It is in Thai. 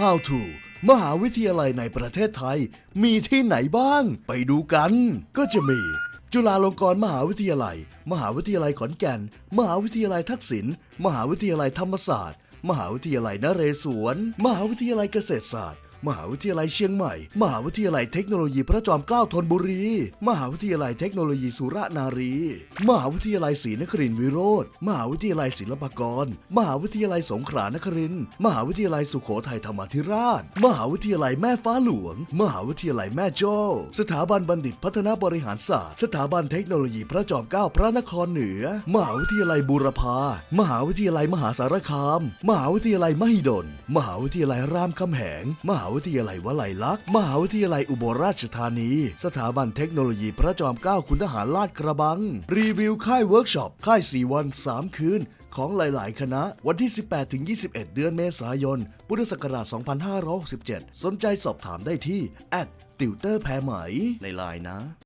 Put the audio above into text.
How to มหาวิทยาลัยในประเทศไทย มีที่ไหนบ้าง ไปดูกัน ก็จะมี จุฬาลงกรณ์มหาวิทยาลัย มหาวิทยาลัยขอนแก่น มหาวิทยาลัยทักษิณมหาวิทยาลัยธรรมศาสตร์ มหาวิทยาลัยนเรศวร มหาวิทยาลัยเกษตรศาสตร์ มหาวิทยาลัยเชียงใหม่ มหาวิทยาลัยเทคโนโลยีพระจอมเกล้าธนบุรี มหาวิทยาลัยเทคโนโลยีสุรนารี มหาวิทยาลัยศรีนครินทรวิโรธมหาวิทยาลัยศิลปากร มหาวิทยาลัยสงขลานครินทร์มหาวิทยาลัยสุโขทัยธรรมาธิราช มหาวิทยาลัยแม่ฟ้าหลวง มหาวิทยาลัยแม่โจ้สถาบันบัณฑิตพัฒนาบริหารศาสตร์ สถาบันเทคโนโลยีพระจอมเกล้าพระนครเหนือ มหาวิทยาลัยบูรพามหาวิทยาลัยมหาสารคาม มหาวิทยาลัยมหิดล มหาวิทยาลัยรามคำแหง มหาวิทยาลัยวลัยลักษณ์ มหาวิทยาลัยอุบลราชธานี สถาบันเทคโนโลยีพระจอมเกล้าคุณทหารลาดกระบัง รีวิวค่ายเวิร์กช็อป ค่าย 4 วัน 3 คืน ของหลาย ๆ คณะ วันที่ 18-21 เดือนเมษายน พุทธศักราช 2567 สนใจสอบถามได้ที่ติวเตอร์แพรไหมในไลน์นะ